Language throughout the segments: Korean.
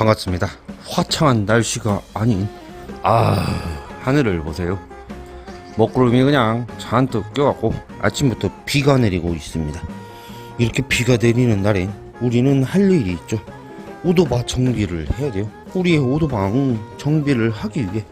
반갑습니다. 화창한 날씨가 아닌 아 하늘을 보세요. 먹구름이 그냥 잔뜩 껴갖고 아침부터 비가 내리고 있습니다. 이렇게 비가 내리는 날엔 우리는 할 일이 있죠. 오도방 정비를 해야 돼요. 우리의 오도방 정비를 하기 위해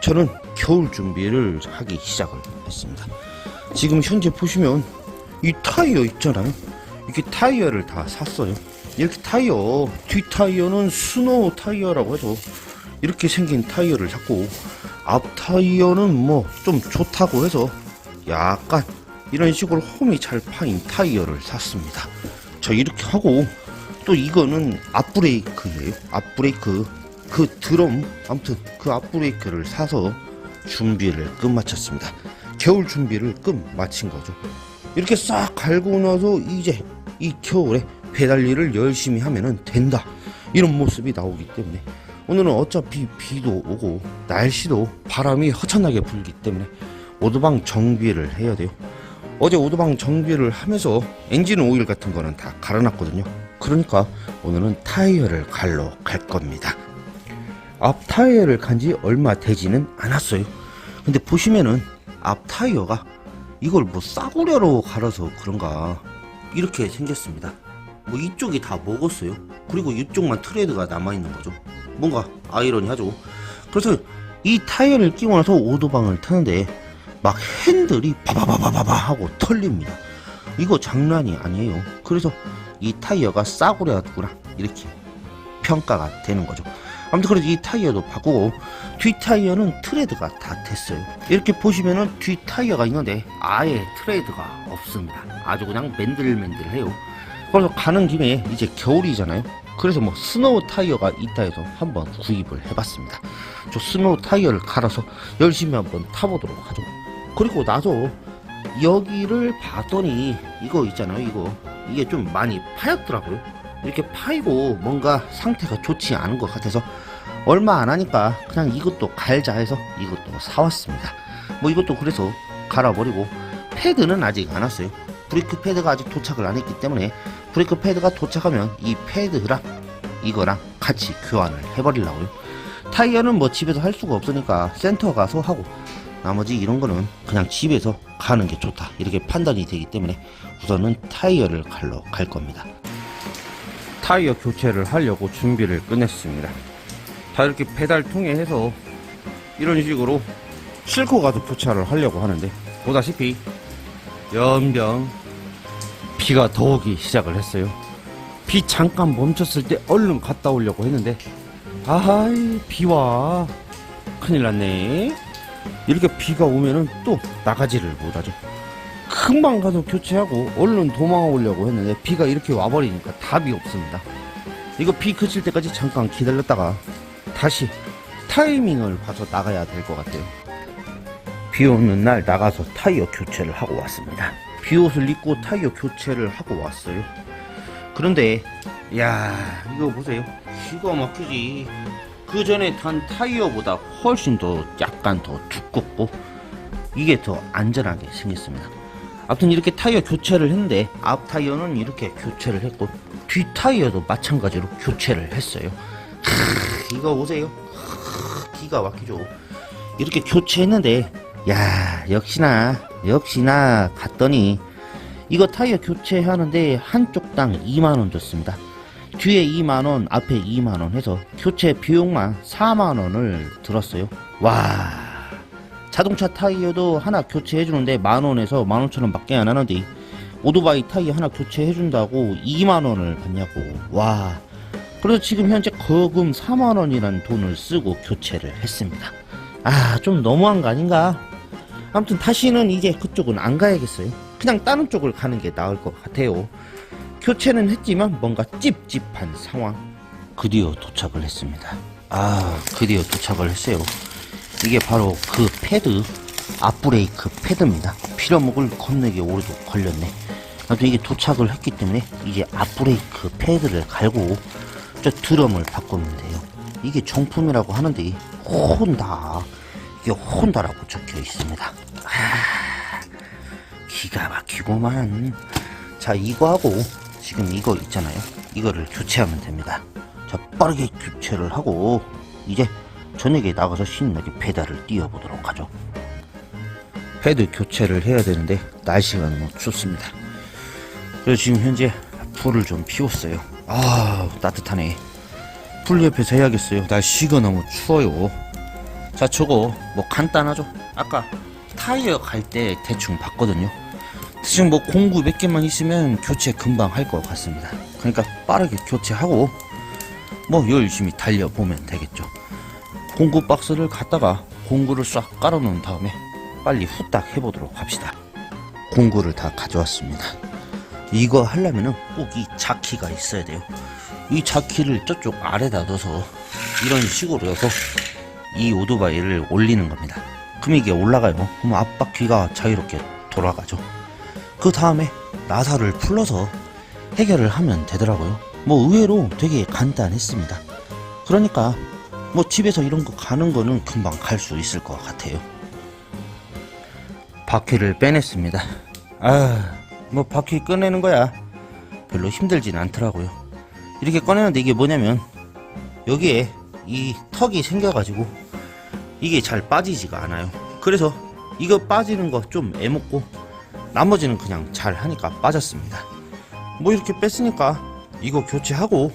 저는 겨울 준비를 하기 시작을 했습니다. 지금 현재 보시면 이 타이어 있잖아요. 이렇게 타이어를 다 샀어요. 이렇게 타이어, 뒤 타이어는 스노우 타이어라고 해서 이렇게 생긴 타이어를 샀고, 앞 타이어는 뭐 좀 좋다고 해서 약간 이런 식으로 홈이 잘 파인 타이어를 샀습니다. 저 이렇게 하고, 또 이거는 앞브레이크예요. 앞브레이크. 그 드럼, 아무튼 그 앞브레이크를 사서 준비를 끝마쳤습니다. 겨울 준비를 끝 마친 거죠. 이렇게 싹 갈고 나서 이제 이 겨울에 배달 일을 열심히 하면은 된다. 이런 모습이 나오기 때문에 오늘은 어차피 비도 오고 날씨도 바람이 허천하게 불기 때문에 오도방 정비를 해야 돼요. 어제 오도방 정비를 하면서 엔진 오일 같은 거는 다 갈아놨거든요. 그러니까 오늘은 타이어를 갈러 갈 겁니다. 앞 타이어를 간 지 얼마 되지는 않았어요. 근데 보시면은 앞 타이어가 이걸 뭐 싸구려로 갈아서 그런가 이렇게 생겼습니다. 뭐 이쪽이 다 먹었어요. 그리고 이쪽만 트레드가 남아 있는 거죠. 뭔가 아이러니하죠. 그래서 이 타이어를 끼고 나서 오도방을 타는데 막 핸들이 바바바바바바 하고 털립니다. 이거 장난이 아니에요. 그래서 이 타이어가 싸구려구나 이렇게 평가가 되는 거죠. 아무튼 그래서 이 타이어도 바꾸고 뒤 타이어는 트레드가 다 됐어요. 이렇게 보시면은 뒤 타이어가 있는데 아예 트레드가 없습니다. 아주 그냥 맨들맨들해요. 그래서 가는 김에 이제 겨울이잖아요. 그래서 뭐 스노우 타이어가 있다 해서 한번 구입을 해봤습니다. 저 스노우 타이어를 갈아서 열심히 한번 타보도록 하죠. 그리고 나서 여기를 봤더니 이거 있잖아요. 이거 이게 좀 많이 파였더라고요. 이렇게 파이고 뭔가 상태가 좋지 않은 것 같아서 얼마 안 하니까 그냥 이것도 갈자 해서 이것도 사왔습니다. 뭐 이것도 그래서 갈아버리고 패드는 아직 안 왔어요. 브레이크 패드가 아직 도착을 안 했기 때문에 브레이크 패드가 도착하면 이 패드랑 이거랑 같이 교환을 해버리려고요. 타이어는 뭐 집에서 할 수가 없으니까 센터 가서 하고 나머지 이런 거는 그냥 집에서 가는 게 좋다 이렇게 판단이 되기 때문에 우선은 타이어를 갈러 갈 겁니다. 타이어 교체를 하려고 준비를 끝냈습니다. 다 이렇게 배달통에 해서 이런 식으로 싣고 가서 교체를 하려고 하는데 보다시피 연병 비가 더 오기 시작을 했어요. 비 잠깐 멈췄을 때 얼른 갔다 오려고 했는데 아이 비와 큰일 났네. 이렇게 비가 오면은 또 나가지를 못하죠. 금방 가서 교체하고 얼른 도망오려고 했는데 비가 이렇게 와버리니까 답이 없습니다. 이거 비 그칠 때까지 잠깐 기다렸다가 다시 타이밍을 봐서 나가야 될 것 같아요. 비 오는 날 나가서 타이어 교체를 하고 왔습니다. 비옷을 입고 타이어 교체를 하고 왔어요. 그런데 야 이거 보세요. 기가 막히지. 그 전에 탄 타이어보다 훨씬 더 약간 더 두껍고 이게 더 안전하게 생겼습니다. 아무튼 이렇게 타이어 교체를 했는데 앞 타이어는 이렇게 교체를 했고 뒤 타이어도 마찬가지로 교체를 했어요. 크, 이거 보세요. 크, 기가 막히죠. 이렇게 교체했는데 야 역시나 역시나 갔더니 이거 타이어 교체하는데 한쪽 당 2만원 줬습니다. 뒤에 2만원, 앞에 2만원 해서 교체 비용만 4만원을 들었어요. 와, 자동차 타이어도 하나 교체해주는데 만원에서 만오천원 밖에 안 하는데 오토바이 타이어 하나 교체해준다고 2만원을 받냐고. 와, 그래서 지금 현재 거금 4만원이라는 돈을 쓰고 교체를 했습니다. 아, 좀 너무한 거 아닌가? 아무튼 다시는 이제 그쪽은 안 가야겠어요. 그냥 다른 쪽을 가는 게 나을 것 같아요. 교체는 했지만 뭔가 찝찝한 상황. 드디어 도착을 했습니다. 아, 드디어 도착을 했어요. 이게 바로 그 패드, 앞브레이크 패드입니다. 필요먹을 겁내게 오래도 걸렸네. 나도 이게 도착을 했기 때문에 이제 앞브레이크 패드를 갈고 저 드럼을 돼요. 이게 정품이라고 하는데 혼다. 이게 혼다라고 적혀 있습니다. 아, 기가 막히고만. 자, 이거 하고 지금 이거 있잖아요. 이거를 교체하면 됩니다. 자 빠르게 교체를 하고 이제 저녁에 나가서 신나게 페달을 띄워보도록 하죠 패드 교체를 해야 되는데 날씨가 너무 춥습니다 그래서 지금 현재 불을 좀 피웠어요 아 따뜻하네 불 옆에서 해야겠어요 날씨가 너무 추워요 자 저거 뭐 간단하죠? 아까 타이어 갈 때 대충 봤거든요. 대충 뭐 공구 몇 개만 있으면 교체 금방 할 것 같습니다. 그러니까 빠르게 교체하고 뭐 열심히 달려보면 되겠죠. 공구 박스를 갖다가 공구를 싹 깔아 놓은 다음에 빨리 후딱 해보도록 합시다. 공구를 다 가져왔습니다. 이거 하려면은 꼭 이 자키가 있어야 돼요. 이 자키를 저쪽 아래다 넣어서 이런 식으로 해서 이 오토바이를 올리는 겁니다. 그럼 이게 올라가요. 그럼 앞바퀴가 자유롭게 돌아가죠. 그 다음에 나사를 풀러서 해결을 하면 되더라고요. 뭐 의외로 되게 간단했습니다. 그러니까 뭐 집에서 이런 거 가는 거는 금방 갈 수 있을 것 같아요. 바퀴를 빼냈습니다. 아 뭐 바퀴 꺼내는 거야. 별로 힘들진 않더라고요. 이렇게 꺼내는데 이게 뭐냐면 여기에 이 턱이 생겨가지고 이게 잘 빠지지가 않아요. 그래서 이거 빠지는 거 좀 애먹고 나머지는 그냥 잘 하니까 빠졌습니다. 뭐 이렇게 뺐으니까 이거 교체하고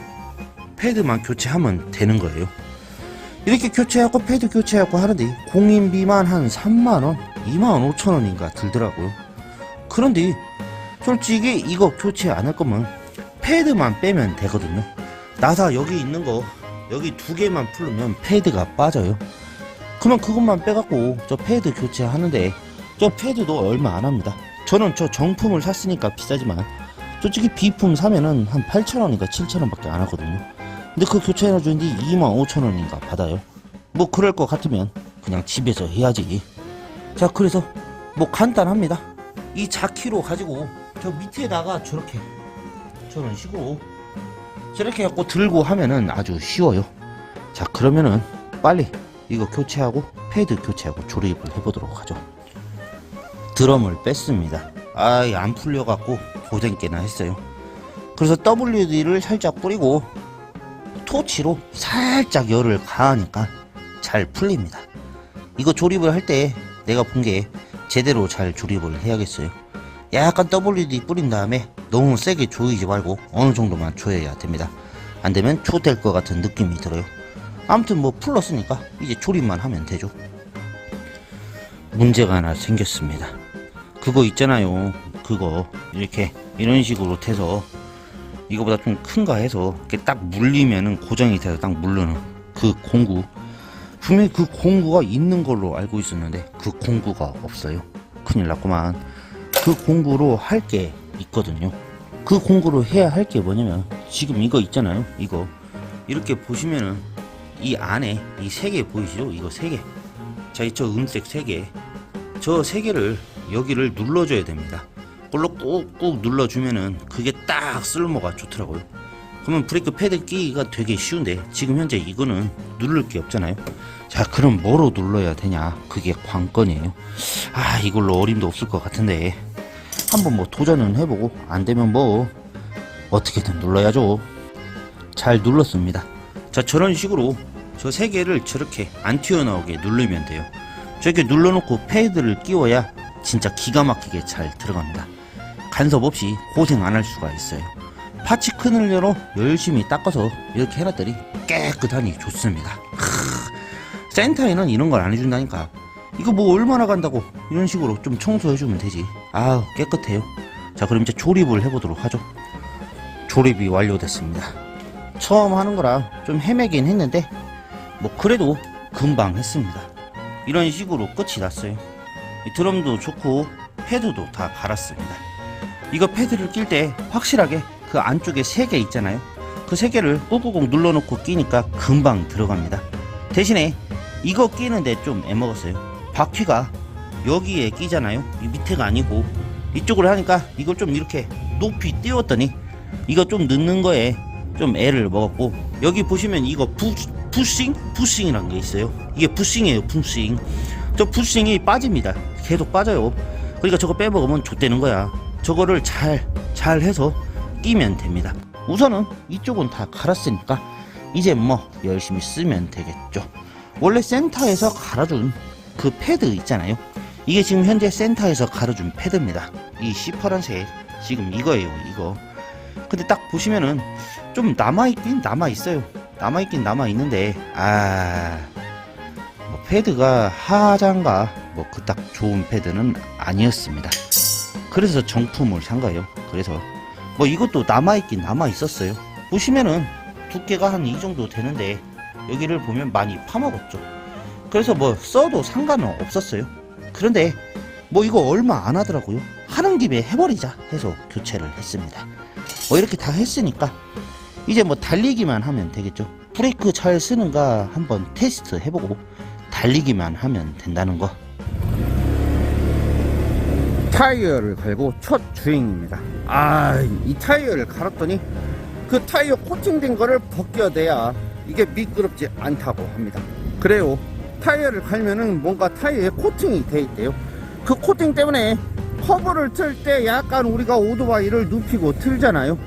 패드만 교체하면 되는 거예요. 이렇게 교체하고 패드 교체하고 하는데 공인비만 한 3만원 2만 5천원인가 들더라고요. 그런데 솔직히 이거 교체 안 할 거면 패드만 빼면 되거든요. 나사 여기 있는 거 여기 두 개만 풀으면 패드가 빠져요 그러면 그것만 빼갖고. 저 패드 교체하는데 저 패드도 얼마 안 합니다. 저는 저 정품을 샀으니까 비싸지만 솔직히 비품 사면은 한 8,000원인가 7,000원 밖에 안 하거든요. 근데 그 교체해주는데 25,000원인가 받아요. 뭐 그럴 것 같으면 그냥 집에서 해야지. 자 그래서 뭐 간단합니다. 이 자키로 가지고 저 밑에다가 저렇게 저런 식으로 저렇게 갖고 들고 하면은 아주 쉬워요. 자 그러면은 빨리 이거 교체하고 패드 교체하고 조립을 해보도록 하죠. 드럼을 뺐습니다. 아이 안 풀려갖고 고생 꽤나 했어요. 그래서 WD를 살짝 뿌리고 토치로 살짝 열을 가하니까 잘 풀립니다. 이거 조립을 할 때 내가 본 게 제대로 잘 조립을 해야겠어요. 약간 WD 뿌린 다음에 너무 세게 조이지 말고 어느 정도만 조여야 됩니다. 안 되면 초될 것 같은 느낌이 들어요 아무튼 뭐 풀렀으니까 이제 조립만 하면 되죠. 문제가 하나 생겼습니다. 그거 있잖아요. 그거 이렇게 이런 식으로 돼서 이거보다 좀 큰가 해서 이렇게 딱 물리면은 고정이 돼서 딱 물르는 그 공구. 분명히 그 공구가 있는 걸로 알고 있었는데 그 공구가 없어요. 큰일 났구만. 그 공구로 할 게 있거든요. 그 공구로 해야 할 게 뭐냐면 지금 이거 있잖아요. 이거. 이렇게 보시면은 이 안에 이 세 개 보이시죠? 이거 세 개 자 저 은색 세 개 저 세 개를 여기를 눌러줘야 됩니다. 그걸로 꾹꾹 눌러주면은 그게 딱 쓸모가 좋더라고요. 그러면 브레이크 패드 끼기가 되게 쉬운데 지금 현재 이거는 누를 게 없잖아요. 자 그럼 뭐로 눌러야 되냐? 그게 관건이에요. 아 이걸로 어림도 없을 것 같은데. 한번 뭐 도전은 해보고 안 되면 뭐 어떻게든 눌러야죠. 잘 눌렀습니다 자 저런 식으로 저 세 개를 저렇게 안 튀어나오게 누르면 돼요. 저렇게 눌러놓고 패드를 끼워야 진짜 기가 막히게 잘 들어갑니다. 간섭 없이 고생 안 할 수가 있어요. 파츠 크늘려로 열심히 닦아서 이렇게 해놨더니 깨끗하니 좋습니다. 크, 센터에는 이런 걸 안 해준다니까. 이거 뭐 얼마나 간다고 이런 식으로 좀 청소해주면 되지. 아우 깨끗해요. 자 그럼 이제 조립을 해보도록 하죠. 조립이 완료됐습니다 처음 하는 거라 좀 헤매긴 했는데 뭐 그래도 금방 했습니다. 이런 식으로 끝이 났어요. 이 드럼도 좋고 패드도 다 갈았습니다. 이거 패드를 낄 때 확실하게 그 안쪽에 세 개 있잖아요. 그 세 개를 꾹꾹꾹 눌러놓고 끼니까 금방 들어갑니다. 대신에 이거 끼는데 좀 애먹었어요. 바퀴가 여기에 끼잖아요. 이 밑에가 아니고 이쪽으로 하니까 이걸 좀 이렇게 높이 띄웠더니 이거 좀 넣는 거에 좀 애를 먹었고 여기 보시면 이거 부, 부싱? 부싱이라는 게 있어요 이게 부싱이에요 부싱 저 부싱이 빠집니다 계속 빠져요 그러니까 저거 빼먹으면 좆되는 거야 저거를 잘 잘 해서 끼면 됩니다 우선은 이쪽은 다 갈았으니까 이제 뭐 열심히 쓰면 되겠죠. 원래 센터에서 갈아준 그 패드 있잖아요. 이게 지금 현재 센터에서 갈아준 패드입니다. 이 시퍼런색 지금 이거예요. 이거. 근데 딱 보시면은 좀 남아있긴 남아있어요. 남아있긴 남아있는데 아... 뭐 패드가 하장가 뭐그딱 좋은 패드는 아니었습니다. 그래서 정품을 산 거예요. 그래서 뭐 이것도 남아있긴 남아있었어요. 보시면은 두께가 한 이 정도 되는데 여기를 보면 많이 파먹었죠. 그래서 뭐 써도 상관은 없었어요. 그런데 뭐 이거 얼마 안 하더라고요. 하는 김에 해버리자 해서 교체를 했습니다. 뭐 이렇게 다 했으니까 이제 뭐 달리기만 하면 되겠죠. 브레이크 잘 쓰는가 한번 테스트 해보고 달리기만 하면 된다는 거. 타이어를 갈고 첫 주행입니다. 아, 이 타이어를 갈았더니 그 타이어 코팅된 거를 벗겨내야 이게 미끄럽지 않다고 합니다. 그래요. 타이어를 갈면은 뭔가 타이어에 코팅이 돼 있대요. 그 코팅 때문에 커브를 틀 때 약간 우리가 오토바이를 눕히고 틀잖아요.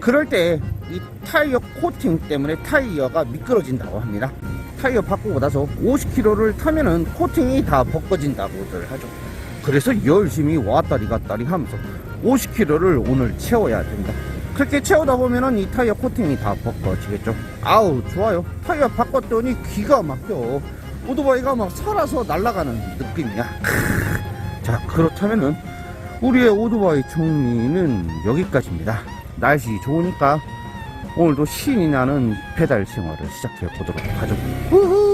그럴 때 이 타이어 코팅 때문에 타이어가 미끄러진다고 합니다. 타이어 바꾸고 나서 50km를 타면은 코팅이 다 벗겨진다고들 하죠. 그래서 열심히 왔다리 갔다리 하면서 50km를 오늘 채워야 된다. 그렇게 채우다 보면은 이 타이어 코팅이 다 벗겨지겠죠. 아우 좋아요. 타이어 바꿨더니 기가 막혀. 오토바이가 막 살아서 날아가는 느낌이야. 자 그렇다면은 우리의 오토바이 정리는 여기까지입니다. 날씨 좋으니까 오늘도 신이 나는 페달 생활을 시작해 보도록 하죠. 우후!